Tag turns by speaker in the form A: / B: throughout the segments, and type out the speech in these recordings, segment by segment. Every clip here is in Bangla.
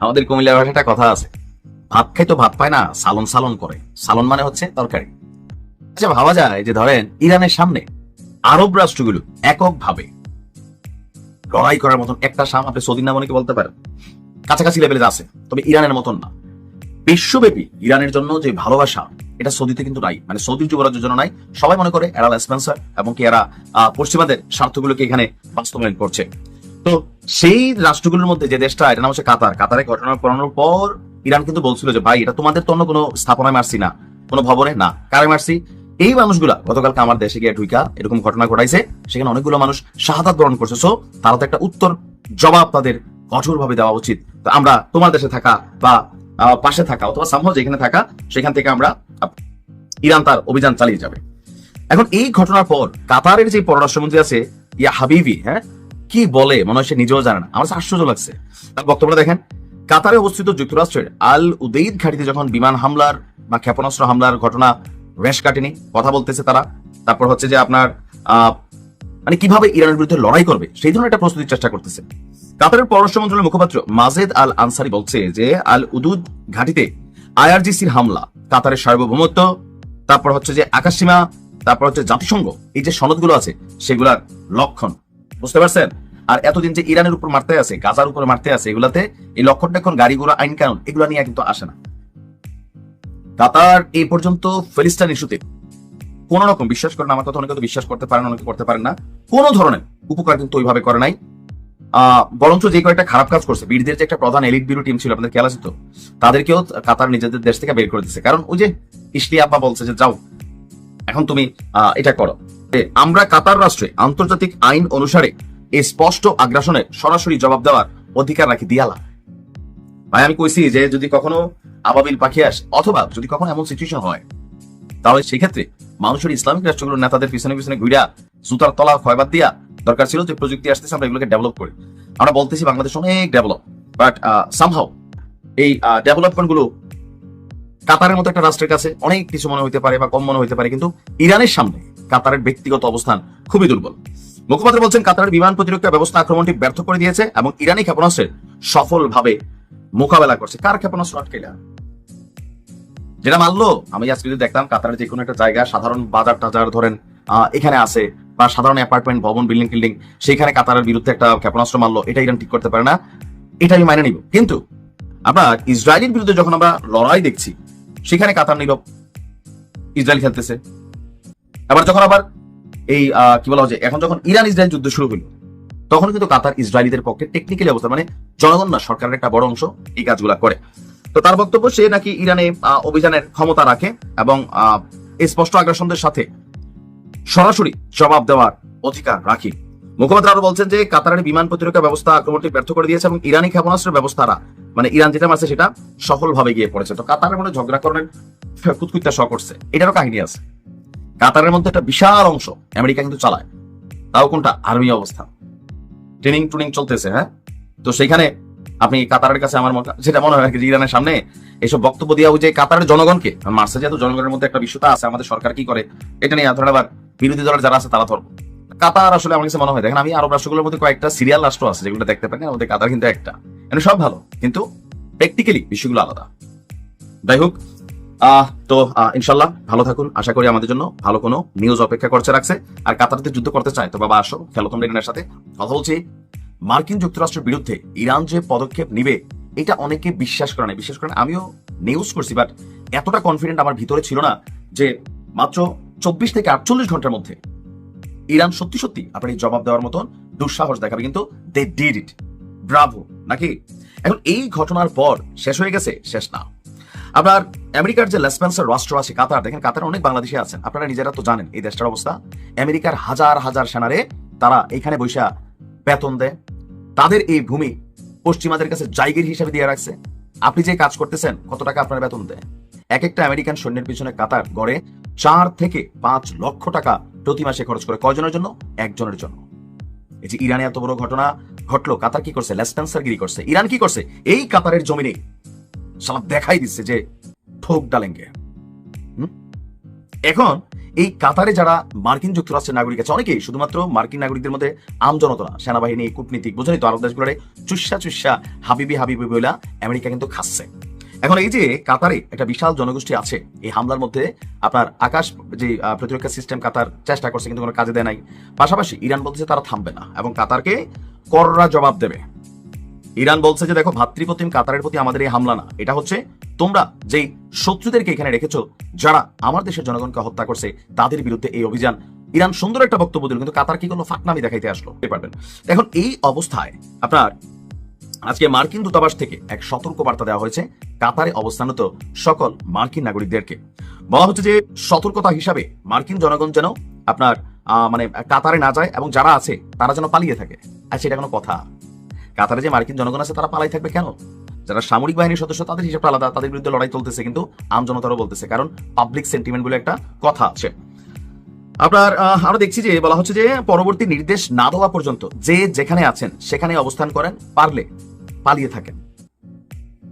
A: আমাদের কুমিল্লা ভাষায় একটা কথা আছে। ভাত খাই তো ভাত পায় না, সালন সালন করে। সালন মানে হচ্ছে তরকারি। আচ্ছা ভাবা যায় যে ধরেন, ইরানের সামনে আরব রাষ্ট্রগুলো এককভাবে লড়াই করার মতন একটা সাম আপনি সৌদি নাম অনেকে বলতে পারেন। কাছাকাছি লেভেলে আছে, তবে ইরানের মতন না। বিশ্বব্যাপী ইরানের জন্য যে ভালোবাসা, এটা সৌদিতে কিন্তু নাই। মানে সৌদি যুবরাজ্যের জন্য নাই। সবাই মনে করে এরা স্পন্সার এবং কি এরা পশ্চিমাদের স্বার্থগুলোকে এখানে বাস্তবায়ন করছে। তো সেই রাষ্ট্রগুলোর মধ্যে যে দেশটা এটা নাম হচ্ছে কাতার। কাতারে ঘটনা করানোর পর ইরান কিন্তু বলছিল যে, ভাই, এটা তোমাদের তো অন্য কোনো স্থাপনায় মারছি না। কোনো ভবনে না। কারে মারছি? এই মানুষগুলা গতকালকে আমার দেশে গিয়ে ঢুইকা এরকম ঘটনা ঘটাইছে। সেখানে অনেকগুলো মানুষ শাহাদাত বরণ করছে। সো তারা তো একটা উত্তর জবাব তাদের কঠোরভাবে দেওয়া উচিত। আমরা তোমার দেশে থাকা বা পাশে থাকা অথবা সামহাও যেখানে থাকা, সেখান থেকে আমরা ইরান তার অভিযান চালিয়ে যাবে। এখন এই ঘটনার পর কাতারের যে পররাষ্ট্রমন্ত্রী আছে, ইয়া হাবিবি হ্যাঁ কি বলে? মনে হয় সে নিজেও জানে না। আমার আশ্চর্য লাগছে। তার বক্তব্যটা দেখেন। কাতারে অবস্থিত যুক্তরাষ্ট্রের আল উদেইদ ঘাটিতে যখন বিমান হামলার বা ক্ষেপণাস্ত্র হামলার ঘটনা রেশ কাটেনি, কথা বলতেছে তারা। তারপর হচ্ছে যে আপনার মানে কীভাবে ইরানের বিরুদ্ধে লড়াই করবে, সেই ধরনের একটা প্রস্তুতির চেষ্টা করতেছে। কাতারের পররাষ্ট্র মন্ত্রণালয়ের মুখপাত্র মাজেদ আল আনসারি বলছে যে আল উদুদ ঘাটিতে আইআরজিসির হামলা, কাতারের সার্বভৌমত্ব, তারপর হচ্ছে যে আকাশসীমা, তারপর হচ্ছে জাতিসংঘ, এই যে সনদগুলো আছে, সেগুলার লক্ষণ। বুঝতে পারছেন? আর এতদিন যে ইরানের উপর মারতে আছে, গাজার উপর মারতে আছে, এগুলাতে এই লক্ষণ টেক্ষণ গাড়ি ঘোড়া, আইন কানুন, এগুলো নিয়ে কিন্তু আসে না। কাতার এই পর্যন্ত ফেলিস্তান ইস্যুতে কোন রকম বিশ্বাস করেন আমার কথা অনেকে তো বিশ্বাস করতে পারেন, অনেকে করতে পারেন না, কোন ধরনের উপকার কিন্তু ওইভাবে করে নাই। বরঞ্চ যে কয়েকটা খারাপ কাজ করছে, বীরদের যে একটা প্রধান এলিট বিরো টিম ছিল, আপনাদের খেয়াল আছে তো? তাদেরকেও কাতার নিজেদের দেশ থেকে বের করে দিচ্ছে কারণ ওই যে ইসলি আব্বা বলছে যে, যাও, এখন তুমি এটা করো। আমরা কাতার রাষ্ট্রে আন্তর্জাতিক আইন অনুসারে এই স্পষ্ট আগ্রাসনের সরাসরি জবাব দেওয়ার অধিকার রাখি দিয়ালা। ভাই, আমি কইছি যে, যদি কখনো আবাবিল পাখি আসে, অথবা যদি কখনো এমন সিচুয়েশন হয়, তাহলে সেক্ষেত্রে মানুষের ইসলামিক রাষ্ট্রগুলোর নেতাদের পিছনে পিছনে ঘুরিয়া জুতার তলা ক্ষয়বাদ দিয়া দরকার ছিল যে প্রযুক্তি আসতেছে, আমরা এগুলোকে ডেভেলপ করি। আমরা বলতেছি বাংলাদেশ অনেক ডেভেলপ বাট সামহাও এই ডেভেলপমেন্টগুলো কাতারের মতো একটা রাষ্ট্রের কাছে অনেক কিছু মনে হইতে পারে বা কম মনে হইতে পারে, কিন্তু ইরানের সামনে কাতারের ব্যক্তিগত অবস্থান খুবই দুর্বল। মুখপাত্র বলছেন কাতারের বিমান প্রতিরক্ষা ব্যবস্থা আক্রমণটি ব্যর্থ করে দিয়েছে এবং ইরানি ক্ষেপণাস্ত্রের সফলভাবে মোকাবেলা করছে। কার ক্ষেপণাস্ত্র আটকাইলা? যেটা মানলো, আমি আজকে যদি দেখতাম কাতারের যে কোনো একটা জায়গা, সাধারণ বাজার টাজার ধরেন এখানে আছে বা সাধারণ অ্যাপার্টমেন্ট ভবন বিল্ডিং টিল্ডিং সেখানে কাতারের বিরুদ্ধে একটা ক্ষেপণাস্ত্র মারলো এটা ইরান ঠিক করতে পারে না, এটা আমি মাইনে নিব। কিন্তু আপনার ইসরায়েলের বিরুদ্ধে যখন আমরা লড়াই দেখছি, সেখানে কাতার নীরব ইসরায়েল খেলতেছে। আবার যখন আবার এই কি বলা হচ্ছে এখন যখন ইরান ইসরায়েল যুদ্ধ শুরু হলো, তখন কিন্তু কাতার ইসরায়েলিদের পক্ষে টেকনিক্যালি অবস্থা মানে জনগণ না, সরকারের একটা বড় অংশ এই কাজগুলা করে। তো তার বক্তব্য সে নাকি ইরানে অভিযানের ক্ষমতা রাখে এবং স্পষ্ট আগ্রাসনদের সাথে সরাসরি জবাব দেওয়ার অধিকার রাখে। মুখপাত্র আরও বলছেন যে কাতারের বিমান প্রতিরক্ষা ব্যবস্থা আক্রমণটি ব্যর্থ করে দিয়েছে এবং ইরানি ক্ষেপণাস্ত্রের ব্যবস্থারা মানে ইরান যেটা মারছে সেটা সফলভাবে গিয়ে পড়েছে। তো কাতারের মধ্যে ঝগড়া করার কুতকুইতা শ করছে। এটারও কাহিনী আছে। কাতারের মধ্যে একটা বিশাল অংশ আমেরিকা কিন্তু চালায়। তাও কোনটা? আর্মি অবস্থা। ট্রেনিং টুনিং চলতেছে হ্যাঁ? তো সেখানে আপনি কাতারের কাছে আমার যেটা মনে হয় আর কি ইরানের সামনে এইসব বক্তব্য দেওয়া যে কাতারের জনগণকে মার্সে যেহেতু জনগণের মধ্যে একটা বিশ্বতা আছে আমাদের সরকার কি করে? এটা নিয়ে ধরেন আবার বিরোধী দলের যারা আছে তারা ধরবো। কাতার আসলে আমার কাছে মনে হয় দেখেন আমি আরব রাষ্ট্রগুলোর মধ্যে কয়েকটা সিরিয়াল রাষ্ট্র আছে যেগুলো দেখতে পারেন আমাদের কাতার কিন্তু একটা। মানে সব ভালো কিন্তু প্র্যাকটিক্যালি বিষয়গুলো আলাদা। যাই হোক আহ, তো ইনশাল্লাহ ভালো থাকুন। আশা করি আমাদের জন্য ভালো কোনো নিউজ অপেক্ষা করছে রাখছে। আর কাতারতে যুদ্ধ করতে চায় তো বাবা আসো খেলো তোমরা ইরানের সাথে। কথা বলছি মার্কিন যুক্তরাষ্ট্রের বিরুদ্ধে ইরান যে পদক্ষেপ নিবে, এটা অনেকে বিশ্বাস করে না বিশ্বাস করে আমিও নিউজ করছি বাট এতটা কনফিডেন্ট আমার ভিতরে ছিল না যে মাত্র চব্বিশ থেকে আটচল্লিশ ঘণ্টার মধ্যে ইরান সত্যি সত্যি আপনার এই জবাব দেওয়ার মতন দুঃসাহস দেখাবে, কিন্তু দে ডিড ইট ব্রাভো নাকি? এখন এই ঘটনার পর শেষ হয়ে গেছে, শেষ না। আপনার আমেরিকার যে লেসপেন্সার রাষ্ট্র আছে, কাতার, দেখেন কাতার অনেক বাংলাদেশি আছেন। আপনারা নিজেরা তো জানেন এই দেশটার অবস্থা। আমেরিকার হাজার হাজার সেনারে তারা এখানে বৈশা বেতন দেয় তাদের এই ভূমি পশ্চিমাদের কাছে জায়গির হিসাবে দিয়ে রাখছে। আপনি যে কাজ করতেছেন, কত টাকা আপনার বেতন দেয়? এক একটা আমেরিকান সৈন্যের পিছনে কাতার গড়ে চার থেকে পাঁচ লক্ষ টাকা প্রতি মাসে খরচ করে। কয়জনের জন্য? একজনের জন্য। এই যে ইরানে এত বড় ঘটনা ঘটলো, কাতার কি করছে? লেসপেন্সার গিরি করছে। ইরান কি করছে? এই কাতারের জমিনে সালা দেখাই দিচ্ছে যে ঠোক ডালেঙ্গে? এখন এই কাতারে যারা মার্কিন যুক্তরাষ্ট্রের নাগরিক আছে, অনেকেই শুধুমাত্র মার্কিন নাগরিকদের মধ্যে আমজনতা না সেনাবাহিনী, কূটনীতিক বুঝলি তো আরব দেশগুলোরে চুষা চুষা হাবিবি হাবিবি বইলা আমেরিকা কিন্তু খাচ্ছে। এখন এই যে কাতারে একটা বিশাল জনগোষ্ঠী আছে, এই হামলার মধ্যে আপনার আকাশ যে প্রতিরক্ষা সিস্টেম কাতার চেষ্টা করছে কিন্তু কোনো কাজে দেয় নাই। পাশাপাশি ইরান বলতেছে তারা থামবে না এবং কাতারকে কররা জবাব দেবে। ইরান বলছে যে, দেখো, ভাতৃপ্রতিম কাতারের প্রতি আমাদের এই হামলা না। এটা হচ্ছে তোমরা যেই শত্রুদেরকে এখানে রেখেছো, যারা আমার দেশের জনগণকে হত্যা করছে, তাদের বিরুদ্ধে এই অভিযান। ইরান সুন্দর একটা বক্তব্য দিল, কিন্তু কাতার কি কোনো ফাঁকনামি দেখাইতে আসলো? পারবেন। এখন এই অবস্থায় আপনার আজকে মার্কিন দূতাবাস থেকে এক সতর্ক বার্তা দেওয়া হয়েছে, কাতারে অবস্থানত সকল মার্কিন নাগরিকদেরকে। বলা হচ্ছে যে, সতর্কতা হিসাবে মার্কিন জনগণ যেন আপনার মানে কাতারে না যায় এবং যারা আছে, তারা যেন পালিয়ে থাকে। আচ্ছা এটা কোনো কথা। কাতারে যে মার্কিন জনগণ আছে, তারা পালাই থাকবে কেন? যারা সামরিক বাহিনীর সদস্য, তাদের হিসাবটা আলাদা, তাদের বিরুদ্ধে লড়াই চলতেছে কিন্তু আম জনতারও বলতেছে, কারণ পাবলিক সেন্টিমেন্ট বলে একটা কথা আছে। আপনার আরও দেখছি যে, বলা হচ্ছে যে, পরবর্তী নির্দেশ না দেওয়া পর্যন্ত যে যেখানে আছেন, সেখানে অবস্থান করেন, পারলে পালিয়ে থাকেন।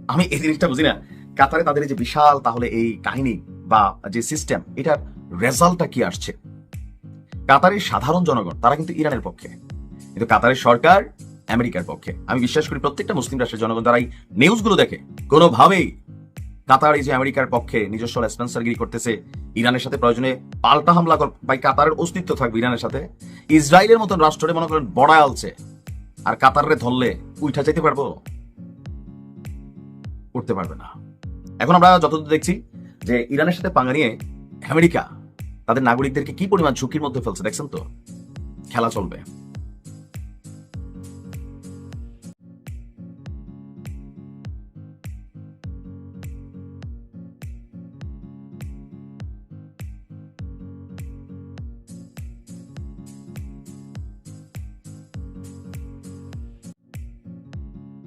A: আমি এই জিনিসটা বুঝি না। কাতারে তাদের যে বিশাল তাহলে এই কাহিনী বা যে সিস্টেম এটার রেজাল্টটা কি আসছে? কাতারের সাধারণ জনগণ, তারা কিন্তু ইরানের পক্ষে। কিন্তু কাতারের সরকার আমেরিকার পক্ষে। আমি বিশ্বাস করি প্রত্যেকটা মুসলিম রাষ্ট্রের জনগণ তারা এই নিউজগুলো দেখে। কোনোভাবেই কাতার এই যে আমেরিকার পক্ষে নিজস্ব রেসপন্সারগিরি করতেছে, ইরানের সাথে প্রয়োজনে পাল্টা হামলা ভাই, কাতারের অস্তিত্ব থাকবে ইরানের সাথে। ইসরায়েলের মতন রাষ্ট্রে মনে করেন বড়ায় আলছে। আর কাতারে ধরলে উঠা যেতে পারব? উঠতে পারবে না। এখন আমরা যতদূর দেখছি যে ইরানের সাথে পাঙ্গা নিয়ে আমেরিকা তাদের নাগরিকদেরকে কি পরিমাণ ঝুঁকির মধ্যে ফেলছে, দেখছেন তো? খেলা চলবে।